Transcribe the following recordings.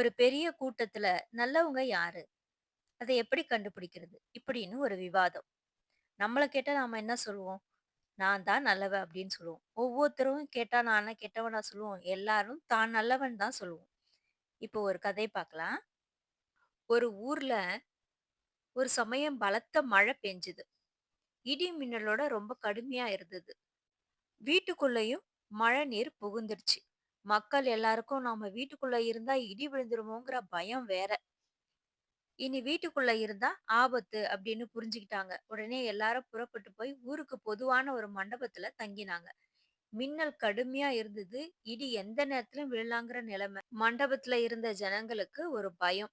ஒரு பெரிய கூட்டத்துல நல்லவங்க யாரு? அதை எப்படி கண்டுபிடிக்கிறது? இப்படின்னு ஒரு விவாதம். நம்மள கேட்டா நாம என்ன சொல்லுவோம்? நான் தான் நல்லவன் அப்படின்னு சொல்லுவோம். ஒவ்வொருத்தரும் கேட்டா நானே கெட்டவனா சொல்லுவோம்? எல்லாரும் தான் நல்லவன் தான் சொல்லுவோம். இப்போ ஒரு கதை பார்க்கலாம். ஒரு ஊர்ல ஒரு சமயம் பலத்த மழை பெஞ்சுது இடி மின்னலோட ரொம்ப கடுமையா இருந்தது. வீட்டுக்குள்ளேயும் மழை நீர் புகுந்துருச்சு. மக்கள் எல்லாருக்கும் நாம வீட்டுக்குள்ள இருந்தா இடி விழுந்துருமோங்கிற பயம் வேற. இனி வீட்டுக்குள்ள இருந்தா ஆபத்து அப்படின்னு புரிஞ்சுக்கிட்டாங்க. உடனே எல்லாரும் புறப்பட்டு போய் ஊருக்கு பொதுவான ஒரு மண்டபத்துல தங்கினாங்க. மின்னல் கடுமையா இருந்தது. இடி எந்த நேரத்திலும் விழலாங்கிற நிலைமை. மண்டபத்துல இருந்த ஜனங்களுக்கு ஒரு பயம்.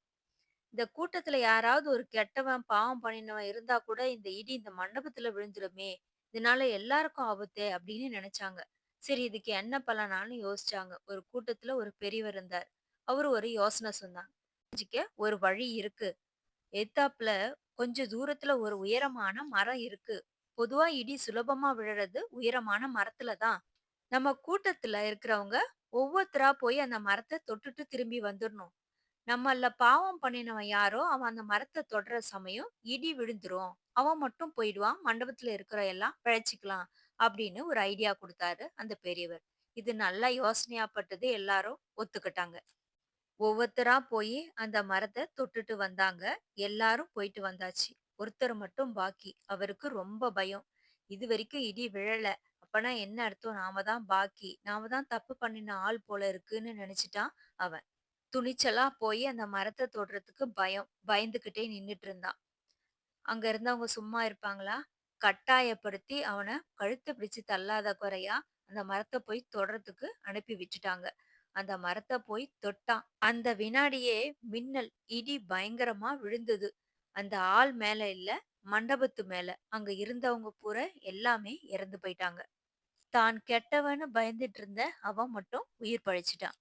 இந்த கூட்டத்துல யாராவது ஒரு கெட்டவன், பாவம் பண்ணினவன் இருந்தா கூட இந்த இடி இந்த மண்டபத்துல விழுந்துருமே! இதனால எல்லாருக்கும் ஆபத்தே அப்படின்னு நினைச்சாங்க. சரி இதுக்கு என்ன பண்ணலாம்னு யோசிச்சாங்க. ஒரு கூட்டத்துல ஒரு பெரியவர் இருந்தார். அவரு ஒரு யோசனை சொன்னாங்க. ஒரு வழி இருக்கு. எதுத்தாப்புல கொஞ்ச தூரத்துல ஒரு உயரமான மரம் இருக்கு. பொதுவா இடி சுலபமா விழறது உயரமான மரத்துல தான். நம்ம கூட்டத்துல இருக்கிறவங்க ஒவ்வொருத்தரா போய் அந்த மரத்த தொட்டுட்டு திரும்பி வந்துடணும் நம்மள பாவம் பண்ணினவன் யாரோ அவன் அந்த மரத்த தொடற சமயம் இடி விழுந்துரும். அவன் மட்டும் போயிடுவான். மண்டபத்துல இருக்கிற எல்லாம் பிழைச்சுக்கலாம். அப்படின்னு ஒரு ஐடியா கொடுத்தாரு அந்த பெரியவர். இது நல்லா யோசனையா பட்டது. எல்லாரும் ஒத்துக்கிட்டாங்க. ஒவ்வொருத்தரா போய் அந்த மரத்தை தொட்டுட்டு வந்தாங்க. எல்லாரும் போயிட்டு வந்தாச்சு. ஒருத்தர் மட்டும் பாக்கி. அவருக்கு ரொம்ப பயம். இது வரைக்கும் இடி விழல. அப்பனா என்ன அர்த்தம்? நாம தான் பாக்கி. நாம தான் தப்பு பண்ணின ஆள் போல இருக்குன்னு நினைச்சிட்டான் அவன். துணிச்சலா போய் அந்த மரத்தை தொடுறதுக்கு பயம். பயந்துகிட்டே நின்னுட்டு இருந்தான். அங்க இருந்தவங்க சும்மா இருப்பாங்களா? கட்டாயப்படுத்தி அவனை கழுத்தை பிடிச்சு தள்ளாத குறையா, அந்த மரத்தை போய் தொடறதுக்கு அனுப்பி விட்டுட்டாங்க. அந்த மரத்தை போய் தொட்டான். அந்த வினாடியே மின்னல், இடி பயங்கரமா விழுந்தது. அந்த ஆள் மேல இல்ல, மண்டபத்து மேல. அங்க இருந்தவங்க பூரா எல்லாமே இறந்து போயிட்டாங்க. தான் கெட்டவன்னு பயந்துட்டு இருந்த அவன் மட்டும் உயிர் பழிச்சிட்டான்